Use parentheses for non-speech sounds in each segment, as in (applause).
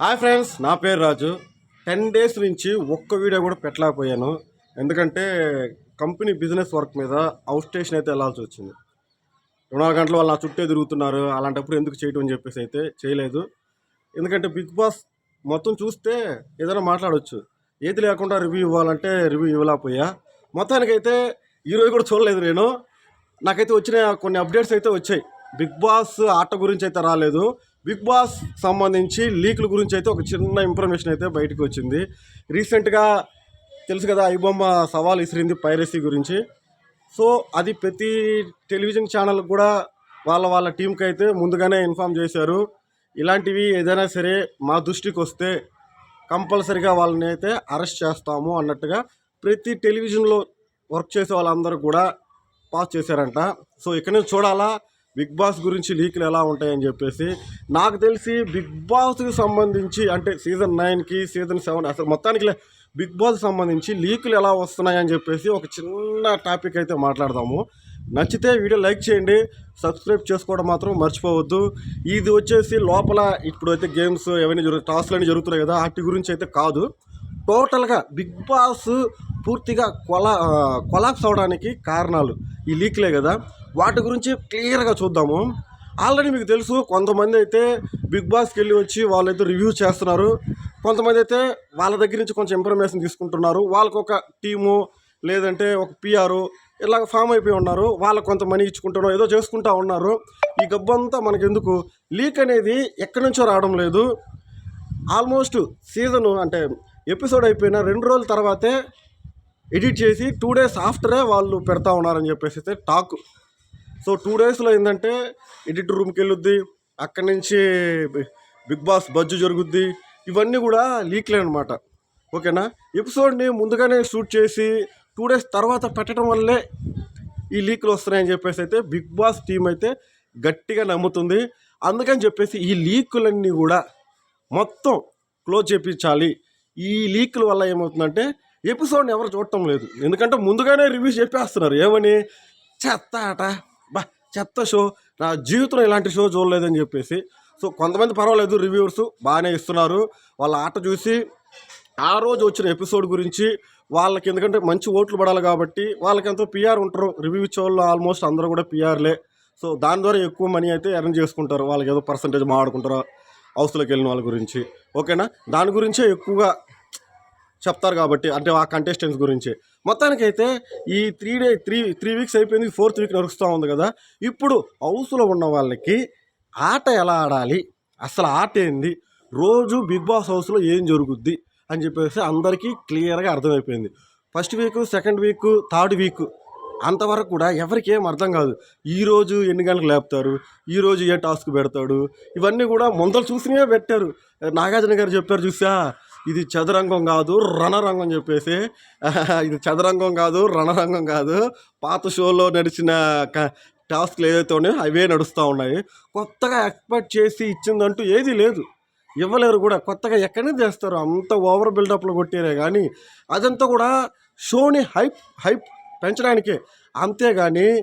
Hi friends నా పేరు రాజు. Ten days నుంచి ఒక్క వీడియో కూడా పెట్టలేకపోయాను. ఎందుకంటే కంపెనీ బిజినెస్ వర్క్ మీద అవుట్ స్టేషన్ అయితే వెళ్ళాల్సి వచ్చింది. రెండు నాలుగు గంటలు వాళ్ళు నా చుట్టే తిరుగుతున్నారు. అలాంటప్పుడు ఎందుకు చేయటం అని చెప్పేసి అయితే చేయలేదు. ఎందుకంటే బిగ్ బాస్ మొత్తం చూస్తే ఏదైనా మాట్లాడవచ్చు ఏది లేకుండా రివ్యూ ఇవ్వాలంటే రివ్యూ ఇవ్వలేకపోయా. మొత్తానికైతే ఈరోజు కూడా చూడలేదు నేను. నాకైతే వచ్చిన కొన్ని అప్డేట్స్ అయితే వచ్చాయి. బిగ్ బాస్ ఆట గురించి అయితే రాలేదు. బిగ్ బాస్ సంబంధించి లీక్ల గురించి అయితే ఒక చిన్న ఇన్ఫర్మేషన్ అయితే బయటకు వచ్చింది. రీసెంట్గా తెలుసు కదా ఐబొమ్మ సవాల్ ఇసిరింది పైరసీ గురించి. సో అది ప్రతి టెలివిజన్ ఛానల్ కూడా వాళ్ళ వాళ్ళ టీంకి అయితే ముందుగానే ఇన్ఫామ్ చేశారు. ఇలాంటివి ఏదైనా సరే మా దృష్టికి వస్తే కంపల్సరిగా వాళ్ళని అయితే అరెస్ట్ చేస్తాము అన్నట్టుగా ప్రతి టెలివిజన్లో వర్క్ చేసే వాళ్ళందరూ కూడా పాస్ చేశారంట. సో ఇక్కడ నుంచి చూడాలా? బిగ్ బాస్ గురించి లీకులు ఎలా ఉంటాయని చెప్పేసి నాకు తెలిసి బిగ్ బాస్కి సంబంధించి అంటే సీజన్ నైన్కి సీజన్ సెవెన్ అసలు మొత్తానికి లే- బిగ్ బాస్ సంబంధించి లీకులు ఎలా వస్తున్నాయని చెప్పేసి ఒక చిన్న టాపిక్ అయితే మాట్లాడదాము. నచ్చితే వీడియో లైక్ చేయండి సబ్స్క్రైబ్ చేసుకోవడం మాత్రం మర్చిపోవద్దు. ఇది వచ్చేసి లోపల ఇప్పుడైతే గేమ్స్ అవన్నీ జరుగు టాస్క్లు అన్నీ జరుగుతున్నాయి కదా వాటి గురించి అయితే కాదు. టోటల్గా బిగ్ బాస్ పూర్తిగా కొలా కొలాప్స్ అవడానికి కారణాలు ఈ లీక్లే కదా. వాటి గురించి క్లియర్గా చూద్దాము. ఆల్రెడీ మీకు తెలుసు కొంతమంది అయితే బిగ్ బాస్కి వెళ్ళి వచ్చి వాళ్ళైతే రివ్యూ చేస్తున్నారు. కొంతమంది అయితే వాళ్ళ దగ్గర నుంచి కొంచెం ఇన్ఫర్మేషన్ తీసుకుంటున్నారు. వాళ్ళకు ఒక టీము లేదంటే ఒక పిఆర్ ఇలాగ ఫామ్ అయిపోయి ఉన్నారు. వాళ్ళకు కొంత మనీ ఇచ్చుకుంటున్నారు ఏదో చేసుకుంటా ఉన్నారు. ఈ గబ్బంతా మనకెందుకు? లీక్ అనేది ఎక్కడి నుంచో రావడం లేదు. ఆల్మోస్ట్ సీజను అంటే ఎపిసోడ్ అయిపోయిన రెండు రోజుల తర్వాతే ఎడిట్ చేసి టూ డేస్ ఆఫ్టరే వాళ్ళు పెడతా ఉన్నారని చెప్పేసి అయితే టాక్. సో టూ డేస్లో ఏంటంటే ఎడిట్ రూమ్కి వెళ్ళొద్ది అక్కడి నుంచి బిగ్ బాస్ బజ్జు జరుగుద్ది ఇవన్నీ కూడా లీక్లే అనమాట ఓకేనా? ఎపిసోడ్ని ముందుగానే షూట్ చేసి టూ డేస్ తర్వాత పెట్టడం వల్లే ఈ లీక్లు వస్తున్నాయని చెప్పేసి అయితే బిగ్ బాస్ టీం అయితే గట్టిగా నమ్ముతుంది. అందుకని చెప్పేసి ఈ లీకులన్నీ కూడా మొత్తం క్లోజ్ చేపించాలి. ఈ లీకుల వల్ల ఏమవుతుందంటే ఎపిసోడ్ని ఎవరు చూడటం లేదు. ఎందుకంటే ముందుగానే రివ్యూస్ చెప్పేస్తున్నారు. ఏమని? చెత్త ఆట బా చెత్త షో. నా జీవితంలో ఇలాంటి షో చూడలేదని చెప్పేసి. సో కొంతమంది పర్వాలేదు రివ్యూవర్స్ బాగానే ఇస్తున్నారు. వాళ్ళ ఆట చూసి ఆ రోజు వచ్చిన ఎపిసోడ్ గురించి వాళ్ళకి ఎందుకంటే మంచి ఓట్లు పడాలి కాబట్టి వాళ్ళకి ఎంతో పిఆర్ ఉంటారు. రివ్యూ ఇచ్చే వాళ్ళు ఆల్మోస్ట్ అందరూ కూడా పిఆర్లే. సో దాని ద్వారా ఎక్కువ మనీ అయితే ఎర్న్ చేసుకుంటారు. వాళ్ళకి ఏదో పర్సంటేజ్ మాట్లాడుకుంటారు హౌస్లోకి వెళ్ళిన వాళ్ళ గురించి. ఓకేనా? దాని గురించే ఎక్కువగా చెప్తారు కాబట్టి అంటే ఆ కంటెస్టెంట్స్ గురించి. మొత్తానికైతే ఈ three day three three weeks అయిపోయింది. ఫోర్త్ వీక్ నడుస్తూ ఉంది కదా. ఇప్పుడు హౌస్లో ఉన్న వాళ్ళకి ఆట ఎలా ఆడాలి? అసలు ఆట ఏంది? రోజు బిగ్ బాస్ హౌస్లో ఏం జరుగుద్ది? అని చెప్పేసి అందరికీ క్లియర్గా అర్థమైపోయింది. First week second week third week అంతవరకు కూడా ఎవరికి ఏం అర్థం కాదు. ఈ రోజు ఎన్ని గంటలకు లేపుతారు? ఈ రోజు ఏ టాస్క్ పెడతాడు? ఇవన్నీ కూడా ముందలు చూసినే పెట్టారు. నాగార్జున గారు చెప్పారు చూసా? ఇది చదరంగం కాదు రణరంగం చెప్పేసి. (laughs) ఇది చదరంగం కాదు రణరంగం కాదు. పాత షోలో నడిచిన టాస్క్లు ఏదైతే ఉన్నాయో అవే నడుస్తూ ఉన్నాయి. కొత్తగా ఎక్స్పెక్ట్ చేసి ఇచ్చిందంటూ ఏదీ లేదు. ఇవ్వలేరు కూడా. కొత్తగా ఎక్కడనే నుంచి చేస్తారు. అంత ఓవర్ బిల్డప్లు కొట్టారే కానీ అదంతా కూడా షోని హైప్ హైప్ పెంచడానికే. అంతేగాని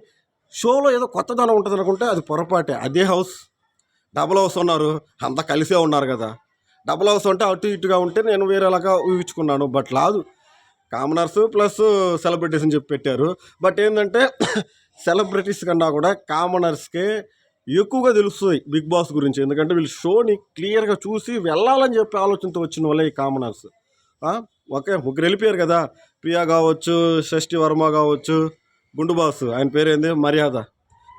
షోలో ఏదో కొత్తదనం ఉంటుంది అనుకుంటే అది పొరపాటే. అదే హౌస్. డబుల్ హౌస్ ఉన్నారు. అంతా కలిసే ఉన్నారు కదా. డబుల్ హౌస్ అంటే అటు ఇటుగా ఉంటే నేను వేరేలాగా ఊహించుకున్నాను బట్ లాదు కామనర్స్ ప్లస్ సెలబ్రిటీస్ అని చెప్పి పెట్టారు. బట్ ఏంటంటే (clears throat) సెలబ్రిటీస్ కన్నా కూడా కామనర్స్కే ఎక్కువగా తెలుస్తుంది బిగ్ బాస్ గురించి. ఎందుకంటే వీళ్ళు షోని క్లియర్గా చూసి వెళ్ళాలని చెప్పి ఆలోచనతో వచ్చిన వాళ్ళే ఈ కామనర్స్ ఓకే ముగ్గురు వెళ్ళిపోయారు కదా. ప్రియా కావచ్చు షష్ఠి వర్మ కావచ్చు గుండు బాస్ ఆయన పేరేంది? మర్యాద.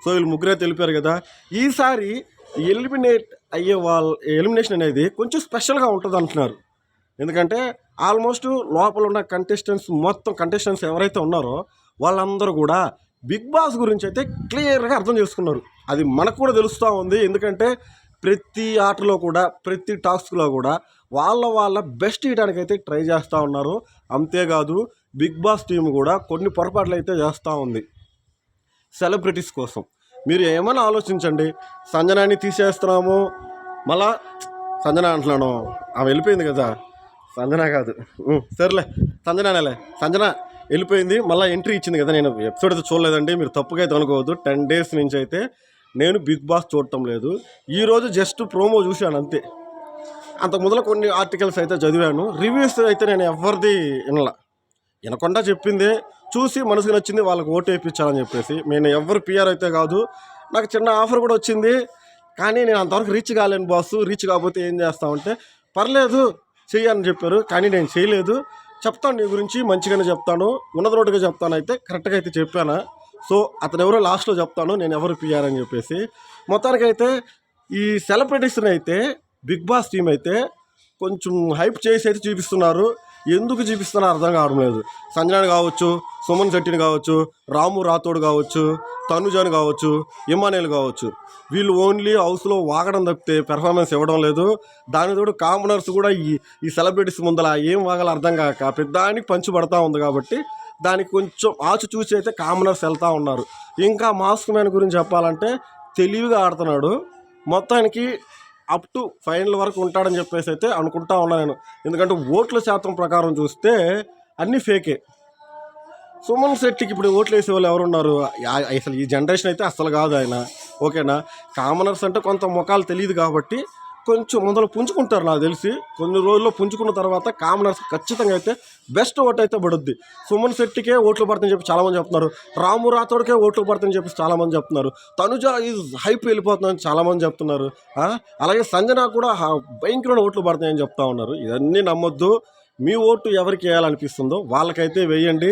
సో వీళ్ళు ముగ్గురే తెలిపారు కదా. ఈసారి ఎలిమినేట్ అయ్యే వాళ్ళ ఎలిమినేషన్ అనేది కొంచెం స్పెషల్గా ఉంటుంది అంటున్నారు. ఎందుకంటే ఆల్మోస్ట్ లోపల ఉన్న కంటెస్టెంట్స్ మొత్తం కంటెస్టెంట్స్ ఎవరైతే ఉన్నారో వాళ్ళందరూ కూడా బిగ్ బాస్ గురించి అయితే క్లియర్గా అర్థం చేసుకున్నారు. అది మనకు కూడా తెలుస్తూ ఉంది. ఎందుకంటే ప్రతి ఆటలో కూడా ప్రతి టాస్క్లో కూడా వాళ్ళ వాళ్ళ బెస్ట్ ఇవ్వడానికి అయితే ట్రై చేస్తూ ఉన్నారు. అంతేకాదు బిగ్ బాస్ టీం కూడా కొన్ని పొరపాట్లు అయితే చేస్తూ ఉంది. సెలబ్రిటీస్ కోసం. మీరు ఏమైనా ఆలోచించండి. సంజనాన్ని తీసేస్తున్నాము. మళ్ళా సంజన అంటున్నాను. ఆమె వెళ్ళిపోయింది కదా. సంజన కాదు. సరేలే. సంజననేలే సంజన వెళ్ళిపోయింది. మళ్ళీ ఎంట్రీ ఇచ్చింది కదా నేను. ఎపిసోడ్ అయితే చూడలేదండి. మీరు తప్పుగా అయితే అనుకోవద్దు. టెన్ డేస్ నుంచి అయితే నేను బిగ్ బాస్ చూడటం లేదు. ఈరోజు జస్ట్ ప్రోమో చూశాను అంతే. అంతకు మొదలు కొన్ని ఆర్టికల్స్ అయితే చదివాను. రివ్యూస్ అయితే నేను ఎవరిది వినలా. వినకుండా చెప్పింది. చూసి మనసుకు నచ్చింది వాళ్ళకి ఓటు వేయించాలని చెప్పేసి. నేను ఎవరు పిఆర్ అయితే కాదు. నాకు చిన్న ఆఫర్ కూడా వచ్చింది. కానీ నేను అంతవరకు రీచ్ కాలేను బాస్ రీచ్ కాకపోతే ఏం చేస్తామంటే పర్లేదు చెయ్యని చెప్పారు. కానీ నేను చేయలేదు. చెప్తాను నీ గురించి మంచిగానే చెప్తాను. ఉన్నది రోడ్డుగా చెప్తాను అయితే కరెక్ట్గా అయితే చెప్పాను? సో అతను ఎవరో లాస్ట్లో చెప్తాను. నేను ఎవరు పిఆర్ అని చెప్పేసి. మొత్తానికైతే ఈ సెలబ్రిటీస్ని అయితే బిగ్ బాస్ టీం అయితే కొంచెం హైప్ చేసి అయితే చూపిస్తున్నారు. ఎందుకు చూపిస్తున్నారో అర్థం కావడం లేదు. సంజనాని కావచ్చు సుమన్ శెట్టిని కావచ్చు రాము రాథోడ్ కావచ్చు తనుజాని కావచ్చు ఇమానేల్ కావచ్చు. వీళ్ళు ఓన్లీ హౌస్లో వాగడం తప్పితే పెర్ఫార్మెన్స్ ఇవ్వడం లేదు. దాని తోడు కామనర్స్ కూడా ఈ ఈ సెలబ్రిటీస్ ముందల ఏం వాగాలో అర్థం కాక పెద్దానికి పంచి పడతా ఉంది కాబట్టి దానికి కొంచెం ఆచి చూసి అయితే కామనర్స్ వెళ్తూ ఉన్నారు. ఇంకా మాస్క్ మ్యాన్ గురించి చెప్పాలంటే తెలివిగా ఆడుతున్నాడు. మొత్తానికి అప్ టు ఫైనల్ వరకు ఉంటాడని చెప్పేసి అయితే అనుకుంటా ఉన్నా నేను. ఎందుకంటే ఓట్ల శాతం ప్రకారం చూస్తే అన్నీ ఫేకే. సుమన్ శెట్టికి ఇప్పుడు ఓట్లు వేసే వాళ్ళు ఎవరున్నారు? అసలు ఈ జనరేషన్ అయితే అస్సలు కాదు ఆయన. ఓకేనా? కామనర్స్ అంటే కొంత ముఖాలు తెలియదు కాబట్టి కొంచెం మొదలు పుంజుకుంటారు నాకు తెలిసి. కొన్ని రోజుల్లో పుంజుకున్న తర్వాత కామనర్స్ ఖచ్చితంగా అయితే బెస్ట్ ఓట్ అయితే పడుద్ది. సుమన్ శెట్టికే ఓట్లు పడతాయని చెప్పి చాలామంది చెప్తున్నారు. రాము రాథోడ్కే ఓట్లు పడతాయని చెప్పి చాలామంది చెప్తున్నారు. తనుజ ఈజ్ హైప్ వెళ్ళిపోతుందని చాలామంది చెప్తున్నారు. అలాగే సంజన కూడా భయంకరమైన ఓట్లు పడతాయని చెప్తా ఉన్నారు. ఇవన్నీ నమ్మొద్దు. మీ ఓటు ఎవరికి వేయాలనిపిస్తుందో వాళ్ళకైతే వేయండి.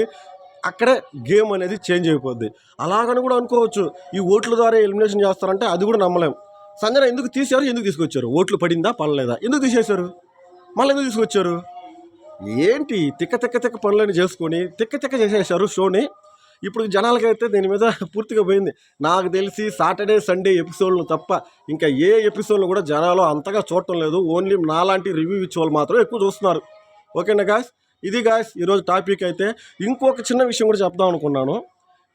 అక్కడే గేమ్ అనేది చేంజ్ అయిపోద్ది. అలాగని కూడా అనుకోవచ్చు. ఈ ఓట్ల ద్వారా ఎలిమినేషన్ చేస్తారంటే అది కూడా నమ్మలేం. సంజన ఎందుకు తీశారు? ఎందుకు తీసుకొచ్చారు? ఓట్లు పడిందా? పడలేదా? ఎందుకు తీసేశారు? మళ్ళీ ఎందుకు తీసుకొచ్చారు? ఏంటి తిక్క తిక్క తిక్క పనులని చేసుకొని తిక్క తిక్క చేసేసారు షోని? ఇప్పుడు జనాలకైతే దీని మీద పూర్తిగా పోయింది. నాకు తెలిసి సాటర్డే సండే ఎపిసోడ్లు తప్ప ఇంకా ఏ ఎపిసోడ్లు కూడా జనాలు అంతగా చూడటం లేదు. ఓన్లీ నాలాంటి రివ్యూ ఇచ్చే వాళ్ళు మాత్రం ఎక్కువ చూస్తున్నారు. ఓకేనా గాయస్? ఇది గాయస్ ఈరోజు టాపిక్ అయితే ఇంకొక చిన్న విషయం కూడా చెప్దాం అనుకున్నాను.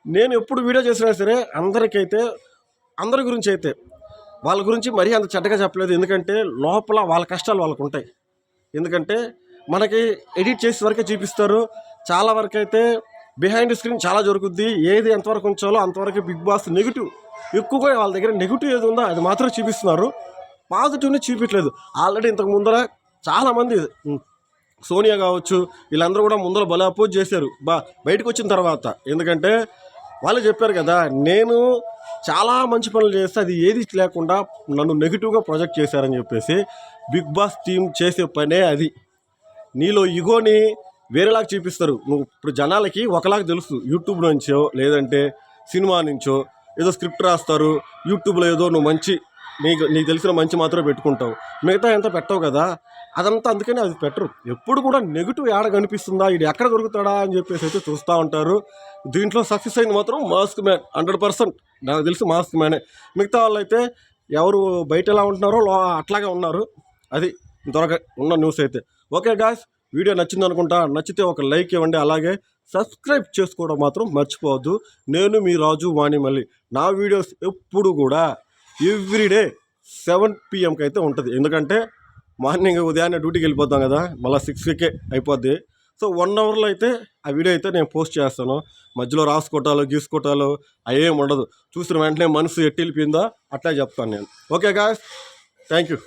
నేను ఎప్పుడు వీడియో చేసినా సరే అందరికైతే అందరి గురించి అయితే వాళ్ళ గురించి మరీ అంత చెడ్డగా చెప్పలేదు. ఎందుకంటే లోపల వాళ్ళ కష్టాలు వాళ్ళకు ఉంటాయి. ఎందుకంటే మనకి ఎడిట్ చేసే వరకే చూపిస్తారు. చాలా వరకు అయితే బిహైండ్ స్క్రీన్ చాలా జరుగుద్ది. ఏది ఎంతవరకు ఉంచాలో అంతవరకు బిగ్ బాస్ నెగిటివ్. ఎక్కువగా వాళ్ళ దగ్గర నెగిటివ్ ఏది ఉందో అది మాత్రం చూపిస్తున్నారు. పాజిటివ్ని చూపించలేదు. ఆల్రెడీ ఇంతకు ముందర చాలామంది సోనియా కావచ్చు వీళ్ళందరూ కూడా ముందర బల అపోజ్ చేశారు. బా బయటకు వచ్చిన తర్వాత. ఎందుకంటే వాళ్ళు చెప్పారు కదా నేను చాలా మంచి పనులు చేస్తే అది ఏది లేకుండా నన్ను నెగిటివ్గా ప్రొజెక్ట్ చేశారని చెప్పేసి బిగ్ బాస్ టీం చేసే పనే అది. నీలో ఇగోని వేరేలాగా చూపిస్తారు. నువ్వు ఇప్పుడు జనాలకి ఒకలాగా తెలుసు. యూట్యూబ్ నుంచో లేదంటే సినిమా నుంచో ఏదో స్క్రిప్ట్ రాస్తారు. యూట్యూబ్లో ఏదో నువ్వు మంచి నీకు నీకు తెలిసిన మంచి మాత్రమే పెట్టుకుంటావు. మిగతా ఎంత పెట్టవు కదా. అదంతా అందుకని అది పెట్టరు. ఎప్పుడు కూడా నెగిటివ్ ఏడ కనిపిస్తుందా? ఇది ఎక్కడ దొరుకుతాడా అని చెప్పేసి అయితే చూస్తూ ఉంటారు. దీంట్లో సక్సెస్ అయింది మాత్రం మాస్క్ మ్యాన్ హండ్రెడ్ పర్సెంట్. నాకు తెలిసి మాస్క్ మ్యానే. మిగతా వాళ్ళు అయితే ఎవరు బయట ఎలా ఉంటున్నారో అట్లాగే ఉన్నారు. అది త్వరగా ఉన్న న్యూస్ అయితే. ఓకే గాయస్ వీడియో నచ్చింది అనుకుంటా. నచ్చితే ఒక లైక్ ఇవ్వండి. అలాగే సబ్స్క్రైబ్ చేసుకోవడం మాత్రం మర్చిపోవద్దు. నేను మీ రాజు వాణి మళ్ళీ. నా వీడియోస్ ఎప్పుడు కూడా ఎవ్రీడే సెవెన్ పిఎంకి అయితే ఉంటుంది. ఎందుకంటే మార్నింగ్ ఉదయాన్నే డ్యూటీకి వెళ్ళిపోతాం కదా మళ్ళీ సిక్స్కే అయిపోద్ది. సో వన్ అవర్లో అయితే ఆ వీడియో అయితే నేను పోస్ట్ చేస్తాను. మధ్యలో రాసుకోవటాలు గీసుకోవటాలు అవేం ఉండదు. చూసిన వెంటనే మనసు ఎట్టి వెళ్ళిపోయిందా అట్లా చెప్తాను నేను. Okay guys thank you